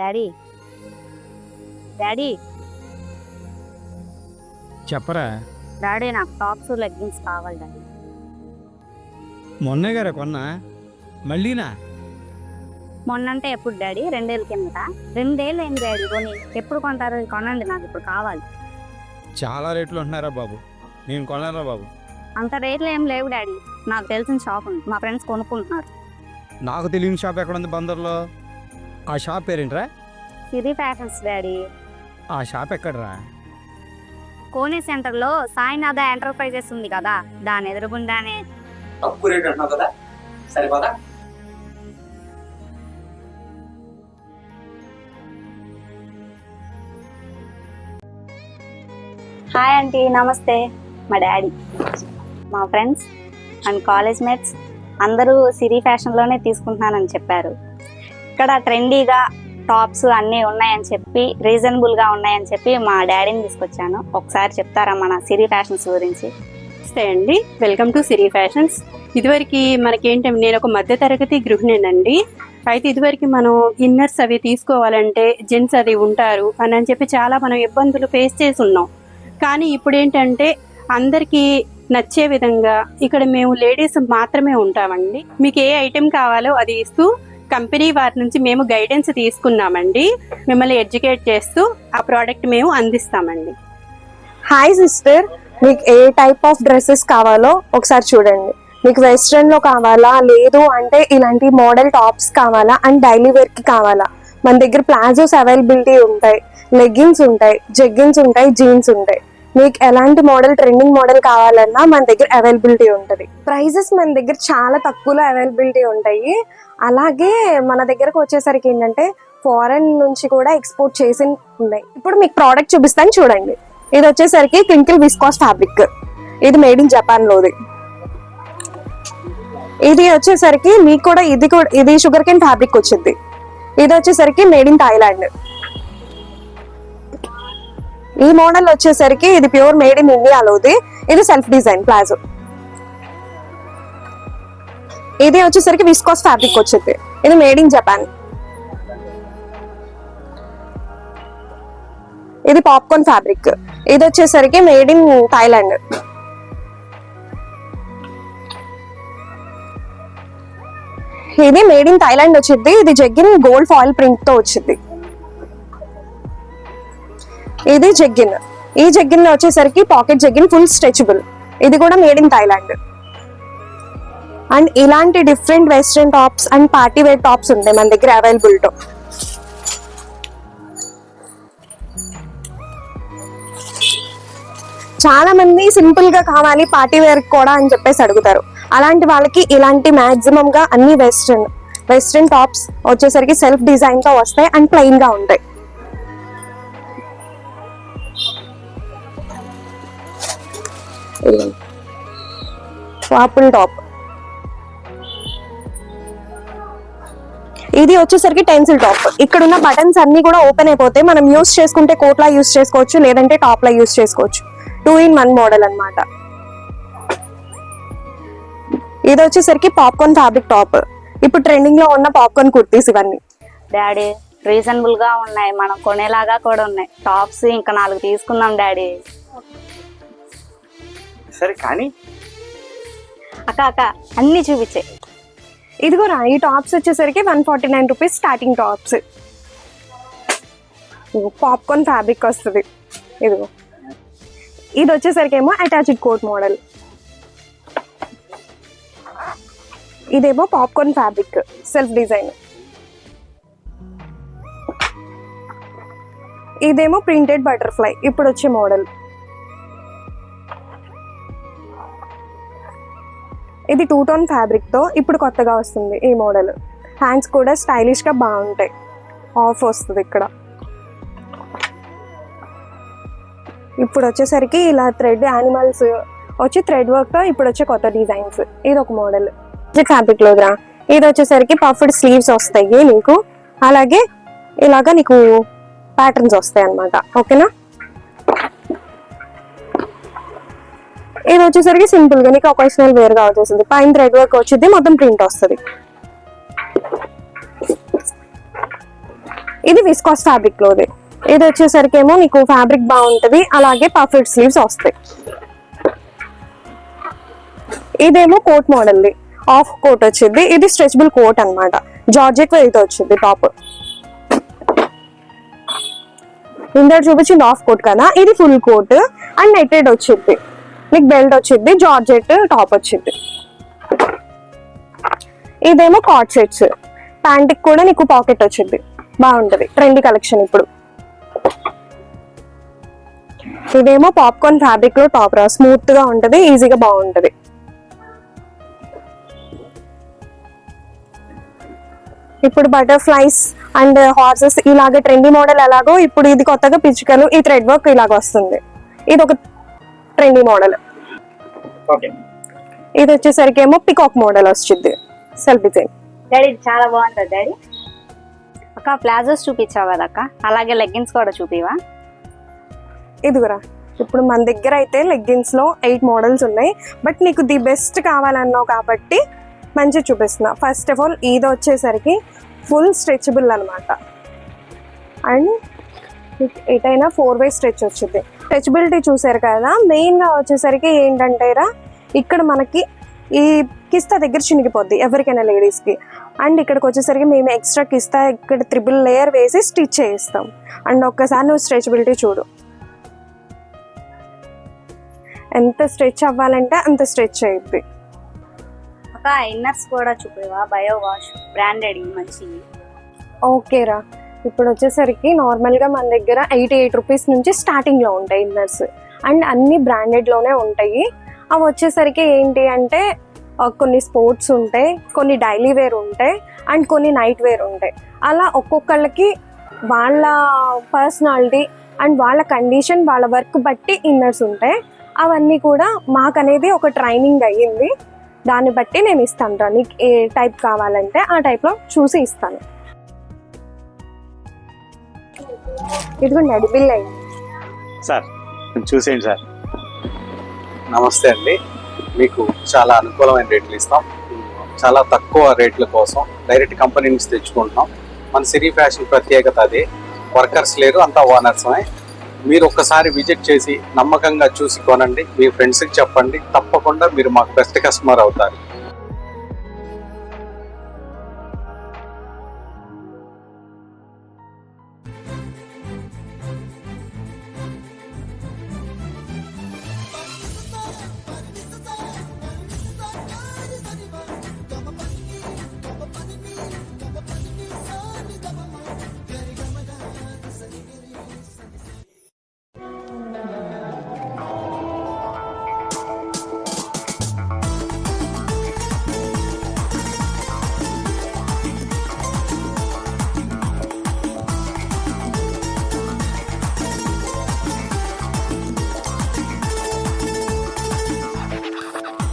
Daddy. Daddy. చెప్పరా. Daddy నాకు tops leggings కావాలి డాడీ. మొన్నే గారా కొన్నా. మళ్ళీనా మొన్నంటే ఎప్పుడు డాడీ? రెండేళ్ళ కిందట. రెండేళ్ళు అయింది డాడీ కొని ఎప్పుడు కొంటారు కొనండి నాకు ఇప్పుడు కావాలి. చాలా రేట్లు ఉంటున్నారా బాబు? నేను కొనరా బాబు. అంత రేట్లు ఏం లేవు డాడీ. నాకు తెలిసిన షాప్ ఉంది. మా ఫ్రెండ్స్ కొనుక్కుంటున్నారు. నాకు తెలియని షాప్ ఎక్కడ ఉంది బందర్లో? ఆ షాప్ పేరేంట్రా? Siri fashions daddy. ఆ షాప్ ఎక్కడరా? కోనే సెంటర్లో సాయినాథ ఎంటర్ప్రైజెస్ ఉంది కదా దాని ఎదురుగుండానే. తక్కువ రేట్ అంటున్నావు కదా సరిపోదా? హాయ్ ఆంటీ నమస్తే. మా డాడీ. మా ఫ్రెండ్స్ అండ్ కాలేజ్ మేట్స్ అందరూ సిరి ఫ్యాషన్లోనే తీసుకుంటున్నానని చెప్పారు. ఇక్కడ ట్రెండీగా టాప్స్ అన్నీ ఉన్నాయని చెప్పి రీజనబుల్గా ఉన్నాయని చెప్పి మా డాడీని తీసుకొచ్చాను. ఒకసారి చెప్తారా మన సిరి ఫ్యాషన్స్ గురించి? నమస్తే అండి. వెల్కమ్ టు సిరి ఫ్యాషన్స్ ఇదివరకు మనకేంటంటే నేను ఒక మధ్యతరగతి గృహిణినండి. అయితే ఇదివరకు మనం ఇన్నర్స్ అవి తీసుకోవాలంటే జెంట్స్ అది ఉంటారు అని అని చెప్పి చాలా మనం ఇబ్బందులు ఫేస్ చేసి ఉన్నాం. కానీ ఇప్పుడు ఏంటంటే అందరికీ నచ్చే విధంగా ఇక్కడ మేము లేడీస్ మాత్రమే ఉంటామండి. మీకు ఏ ఐటెం కావాలో అది ఇస్తూ కంపెనీ వారి నుంచి మేము గైడెన్స్ తీసుకున్నామండి. మిమ్మల్ని ఎడ్యుకేట్ చేస్తూ ఆ ప్రోడక్ట్ మేము అందిస్తామండి. హాయ్ సిస్టర్ మీకు ఏ టైప్ ఆఫ్ డ్రెస్సెస్ కావాలో ఒకసారి చూడండి. మీకు వెస్ట్రన్లో కావాలా? లేదు అంటే ఇలాంటి మోడల్ టాప్స్ కావాలా? అండ్ డైలీ వేర్కి కావాలా? మన దగ్గర ప్లాజోస్ అవైలబిలిటీ ఉంటాయి. లెగ్గిన్స్ ఉంటాయి జెగ్గిన్స్ ఉంటాయి జీన్స్ ఉంటాయి. మీకు ఎలాంటి మోడల్ ట్రెండింగ్ మోడల్ కావాలన్నా మన దగ్గర అవైలబిలిటీ ఉంటుంది. ప్రైజెస్ మన దగ్గర చాలా తక్కువలో అవైలబిలిటీ ఉంటాయి. అలాగే మన దగ్గరకు వచ్చేసరికి ఏంటంటే ఫారెన్ నుంచి కూడా ఎక్స్పోర్ట్ చేసి ఉన్నాయి. ఇప్పుడు మీకు ప్రోడక్ట్ చూపిస్తాను చూడండి. ఇది వచ్చేసరికి క్రింకిల్ విస్కాస్ ఫ్యాబ్రిక్ ఇది మేడ్ ఇన్ జపాన్ లోది. ఇది వచ్చేసరికి మీకు కూడా ఇది కూడా ఇది షుగర్ కెన్ ఫ్యాబ్రిక్ వచ్చింది. ఇది వచ్చేసరికి మేడ్ ఇన్ థాయిలాండ్ ఈ మోడల్ వచ్చేసరికి ఇది ప్యూర్ మేడ్ ఇన్ ఇండియాలోది ఇది సెల్ఫ్ డిజైన్ ప్లాజో. ఇది వచ్చేసరికి విస్కాస్ ఫ్యాబ్రిక్ వచ్చింది. ఇది మేడ్ ఇన్ జపాన్ ఇది పాప్కార్న్ ఫ్యాబ్రిక్. ఇది వచ్చేసరికి మేడ్ ఇన్ థాయిలాండ్ ఇది మేడ్ ఇన్ థాయిలాండ్ వచ్చింది. ఇది జగ్గిన్ గోల్డ్ ఫాయిల్ ప్రింట్తో వచ్చింది. ఇది జగ్గిన్. ఈ జగ్గిన్ వచ్చేసరికి పాకెట్ జగ్గిన్ ఫుల్ స్ట్రెచబుల్ ఇది కూడా మేడ్ ఇన్ థాయిలాండ్ అండ్ ఇలాంటి different western tops and party wear tops ఉంటాయి మన దగ్గర అవైలబుల్తో. చాలా మంది సింపుల్గా కావాలి పార్టీ వేర్ కూడా అని చెప్పేసి అడుగుతారు. అలాంటి వాళ్ళకి ఇలాంటి మాక్సిమం గా అన్ని వెస్ట్రన్ వెస్ట్రన్ టాప్స్ వచ్చేసరికి సెల్ఫ్ డిజైన్తో వస్తాయి అండ్ ప్లెయిన్గా ఉంటాయి. వాపుల్ టాప్ ఇది వచ్చేసరికి టెన్సిల్ టాప్. ఇక్కడ ఉన్న బటన్స్ అన్ని కూడా ఓపెన్ అయిపోతాయి మనం యూస్ చేసుకుంటే కోట్ లా యూస్ చేసుకోవచ్చు లేదంటే టాప్ లా యూస్ చేసుకోవచ్చు. టూ ఇన్ వన్ మోడల్ అన్నమాట. ఇది వచ్చేసరికి పాప్కార్న్ ఫ్యాబ్రిక్ టాప్ ఇప్పుడు ట్రెండింగ్లో ఉన్న పాప్కార్న్ కుర్తీస్ ఇవన్నీ. డాడీ రీజనబుల్గా ఉన్నాయి. మనం కొనేలాగా కూడా ఉన్నాయి. టాప్స్ ఇంకా నాలుగు తీసుకుందాం డాడీ సరే కానీ? అక్క అక్క అన్ని చూపించే. ఇదిగోరా ఈ టాప్స్ వచ్చేసరికి one forty nine rupees starting tops popcorn fabric వస్తుంది. ఇదిగో. ఇది వచ్చేసరికి ఏమో అటాచ్డ్ కోట్ మోడల్ ఇదేమో పాప్కార్న్ ఫ్యాబ్రిక్ సెల్ఫ్ డిజైన్ ఇదేమో ప్రింటెడ్ బటర్ఫ్లై ఇప్పుడు వచ్చే మోడల్ ఇది టూ టోన్ ఫ్యాబ్రిక్తో ఇప్పుడు కొత్తగా వస్తుంది ఈ మోడల్ హ్యాండ్స్ కూడా స్టైలిష్గా బాగుంటాయి. ఆఫ్ వస్తుంది ఇక్కడ. ఇప్పుడు వచ్చేసరికి ఇలా థ్రెడ్ యానిమల్స్ వచ్చి థ్రెడ్ వర్క్తో ఇప్పుడు వచ్చే కొత్త డిజైన్స్ ఇది ఒక మోడల్ ఫ్యాబ్రిక్లో రా ఇది వచ్చేసరికి పఫ్డ్ స్లీవ్స్ వస్తాయి నీకు. అలాగే ఇలాగా నీకు ప్యాటర్న్స్ వస్తాయి అన్నమాట ఓకేనా ఇది వచ్చేసరికి సింపుల్గా నీకు ఒకేషనల్ వేర్గా వచ్చేసింది పైన థ్రెడ్ వర్క్ వచ్చింది మొత్తం ప్రింట్ వస్తుంది. ఇది విస్కాస్ ఫ్యాబ్రిక్ లోది. ఇది వచ్చేసరికి ఏమో నీకు ఫ్యాబ్రిక్ బాగుంటది అలాగే పర్ఫెక్ట్ స్లీవ్స్ వస్తాయి. ఇదేమో కోట్ మోడల్ది ఆఫ్ కోట్ వచ్చింది ఇది స్ట్రెచబుల్ కోట్ అన్నమాట. జార్జెట్ ఇది వచ్చింది టాప్ ఇందరు చూపించింది ఆఫ్ కోట్ కదా ఇది ఫుల్ కోట్ అండ్ నెట్టెడ్ వచ్చింది మీకు బెల్ట్ వచ్చింది జార్జెట్ టాప్ వచ్చింది. ఇదేమో కాట్ సెట్స్ ప్యాంట్కి కూడా నీకు పాకెట్ వచ్చింది. బాగుంటది. ట్రెండీ కలెక్షన్ ఇప్పుడు. ఇదేమో పాప్కార్న్ ఫ్యాబ్రిక్లో టాప్ రా. స్మూత్గా ఉంటది ఈజీగా బాగుంటది. ఇప్పుడు బటర్ఫ్లైస్ అండ్ హార్సెస్ ఇలాగే ట్రెండీ మోడల్ ఎలాగో ఇప్పుడు ఇది కొత్తగా పిచ్చుకలు ఈ థ్రెడ్ వర్క్ ఇలాగ వస్తుంది. ఇది ఒక ట్రెండీ మోడల్. ఓకే. ఇది వచ్చేసరికి ఏమో పికాక్ మోడల్ వచ్చింది సెల్ఫ్ డిజైన్ డాడీ చాలా బాగుంటుంది డాడీ అక్క ప్లాజోస్ చూపించావు కదా అక్క అలాగే లెగ్గిన్స్ కూడా చూపివా? ఇదిగురా. ఇప్పుడు మన దగ్గర అయితే లెగ్గిన్స్లో ఎయిట్ మోడల్స్ ఉన్నాయి. బట్ నీకు ది బెస్ట్ కావాలన్నావు కాబట్టి మంచిగా చూపిస్తున్నా. ఫస్ట్ ఆఫ్ ఆల్ ఇది వచ్చేసరికి ఫుల్ స్ట్రెచబుల్ అనమాట అండ్ ఎటైనా ఫోర్ వే స్ట్రెచ్ వచ్చింది స్ట్రెచబిలిటీ చూసారు కదా మెయిన్గా వచ్చేసరికి ఏంటంటే రా ఇక్కడ మనకి ఈ కిస్తా దగ్గర చినిగిపోద్ది ఎవరికైనా లేడీస్కి. అండ్ ఇక్కడికి వచ్చేసరికి మేము ఎక్స్ట్రా కిస్తా ఇక్కడ త్రిబుల్ లేయర్ వేసి స్టిచ్ చేయిస్తాం. అండ్ ఒక్కసారి నువ్వు స్ట్రెచబిలిటీ చూడు. ఎంత స్ట్రెచ్ అవ్వాలంటే అంత స్ట్రెచ్ అయ్యిద్ది అక్క ఇన్నర్స్ కూడా చూపివా బయో వాష్ బ్రాండెడ్ మంచి ఓకేరా ఇప్పుడు వచ్చేసరికి నార్మల్గా మన దగ్గర ఎయిటీ ఎయిట్ రూపీస్ నుంచి స్టార్టింగ్లో ఉంటాయి ఇన్నర్స్. అండ్ అన్ని బ్రాండెడ్లోనే ఉంటాయి. అవి వచ్చేసరికి ఏంటి అంటే కొన్ని స్పోర్ట్స్ ఉంటాయి కొన్ని డైలీ వేర్ ఉంటాయి అండ్ కొన్ని నైట్ వేర్ ఉంటాయి. అలా ఒక్కొక్కళ్ళకి వాళ్ళ పర్సనాలిటీ అండ్ వాళ్ళ కండిషన్ వాళ్ళ వర్క్ బట్టి ఇన్నర్స్ ఉంటాయి. అవన్నీ కూడా మాకనేది ఒక ట్రైనింగ్ అయ్యింది. దాన్ని బట్టి నేను ఇస్తాను రా. నీకు ఏ టైప్ కావాలంటే ఆ టైప్లో చూసి ఇస్తాను. ఇదిగోండి అది బిల్ అయ్యింది సార్ చూసేయండి సార్. నమస్తే అండి. మీకు చాలా అనుకూలమైన రేట్లు ఇస్తాం. చాలా తక్కువ రేట్ల కోసం డైరెక్ట్ కంపెనీ నుంచి తెచ్చుకుంటున్నాం. మన సిరీ ఫ్యాషన్ ప్రత్యేకత అదే. వర్కర్స్ లేరు అంతా ఓనర్సమే మీరు ఒక్కసారి విజిట్ చేసి నమ్మకంగా చూసి కొనండి. మీ ఫ్రెండ్స్కి చెప్పండి. తప్పకుండా మీరు మాకు బెస్ట్ కస్టమర్ అవుతారు.